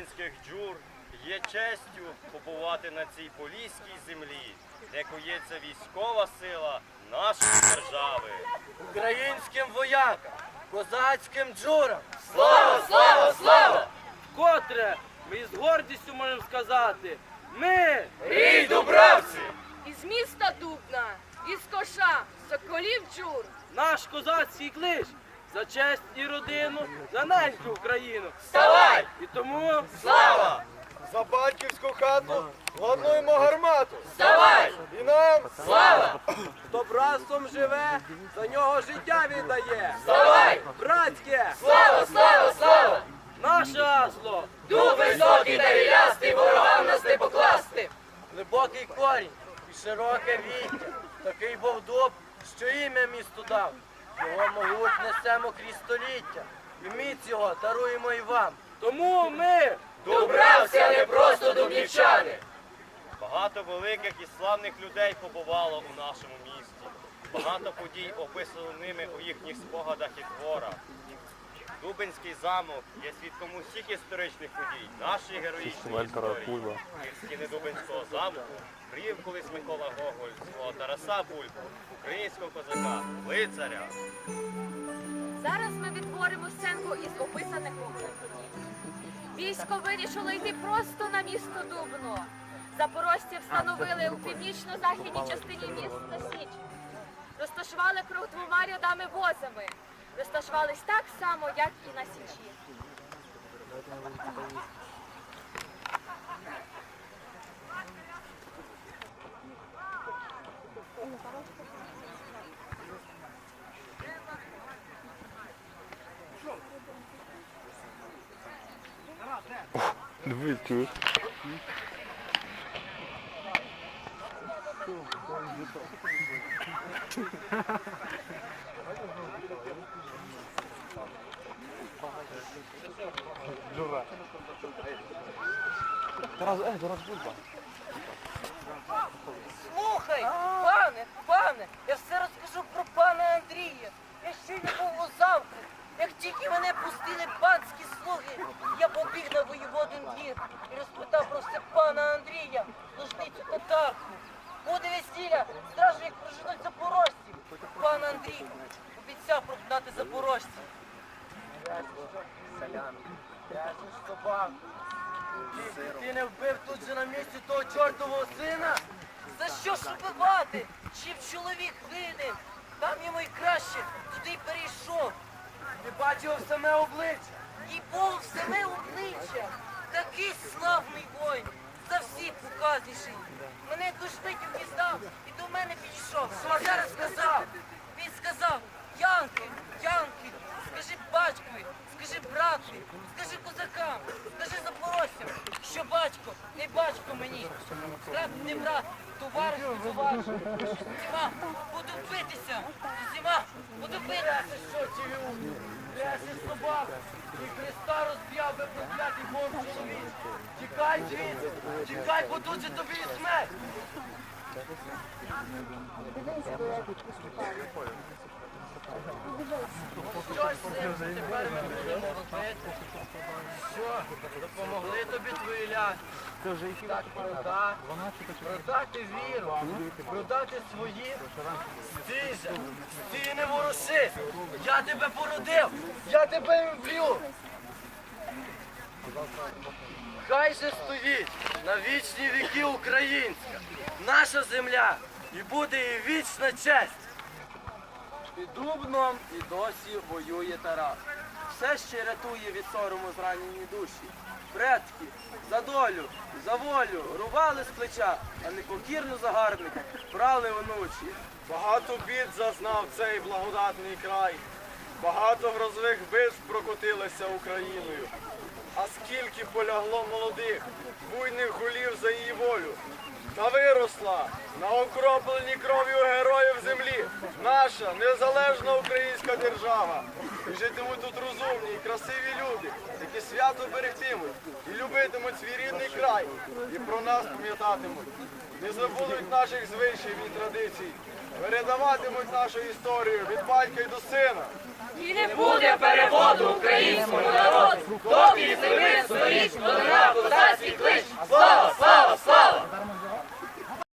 Дубинських джур є честю побувати на цій поліській землі, де кується військова сила нашої держави. Українським воякам, козацьким джурам. Слава, слава, слава! Котре ми з гордістю можемо сказати. Ми Рій Дубравці! Із міста Дубна, із коша, соколів джур. наш козацький клич за честь і родину, за неньку Україну. Вставай! І тому Слава! За батьківську хату ладнуємо гармату. Вставай! І нам Слава! хто братством живе, за нього життя віддає. Вставай! Братське, Слава, слава, слава! наше гасло, Дуб високий та вілястий, ворогам нас не покласти! глибокий корінь і широке віття. Такий був дуб, що ім'я місту дав. Його могуть несемо крізь століття. І міць його даруємо і вам. Тому ми добрався не просто дубнівчани! Багато великих і славних людей побувало у нашому місті. Багато подій описано ними у їхніх спогадах і творах. Дубинський замок є свідком усіх історичних подій нашої героїчної історії. В стіни Дубинського замку привів колись Микола Гоголь свого Тараса Бульбу, українського козака, лицаря. Зараз ми відтворимо сценку із описаних вогнем подій. Військо вирішило йти просто на місто Дубно. Запорожці встановили у північно-західній частині міста Січ. Розташували круг двома рядами возами. Розташувались так само, як і на Січі. Дивись, Слухай, пане, пане, я все розкажу про пана Андрія. Я не був у замку. Як тільки мене пустили панські слуги, я побіг на воєводин двір і розпитав про все пана Андрія, служницю татарку. Буде весілля, стражник проженуть запорожців. Пан Андрій обіцяв прогнати запорожців. Ти не вбив тут же на місці того чортового сина. За що ж убивати? Чим чоловік винен? Там йому й краще, туди й перейшов. Ти бачив саме обличчя. І був саме обличчя, такий славний воїн, за всіх показніший. Мене душнить впізнав і до мене підійшов. Що зараз сказав? Він сказав, Янки, Янки, скажи батькові, скажи братові, скажи козакам, скажи запорожцям, що батько, не батько мені, брат не брат, товариш не товариш. З усіма буду битися, з усіма буду битися. Що ті умні? Ляси собака. І Христа розб'яв би проклятий Бог чоловік. Тікай звідси, тікай, бо тут же тобі і смерть. Тепер ми будемо робити? Допомогли тобі твої ляси? Так продати, продати віру, продати свої. Стій же, стій не ворушись. Я тебе породив, я тебе вб'ю. Хай же стоїть на вічні віки українська, наша земля, і буде їй вічна честь. Під Дубном і досі воює Тарас. Все ще рятує від сорому зранені душі. Предки за долю, за волю рубали з плеча, а непокірну загарбника брали онучі. багато бід зазнав цей благодатний край. Багато грозових битв прокотилося Україною. А скільки полягло молодих, буйних голів за її волю та виросла на окропленій кров'ю героїв землі наша незалежна українська держава. І житимуть тут розумні і красиві люди, які свято берегтимуть і любитимуть свій рідний край, і про нас пам'ятатимуть. Не забудуть наших звичаїв і традицій, передаватимуть нашу історію від батька й до сина. І не буде переводу українському народу, Тобі землі стоїть, на козацький клич. Слава, слава!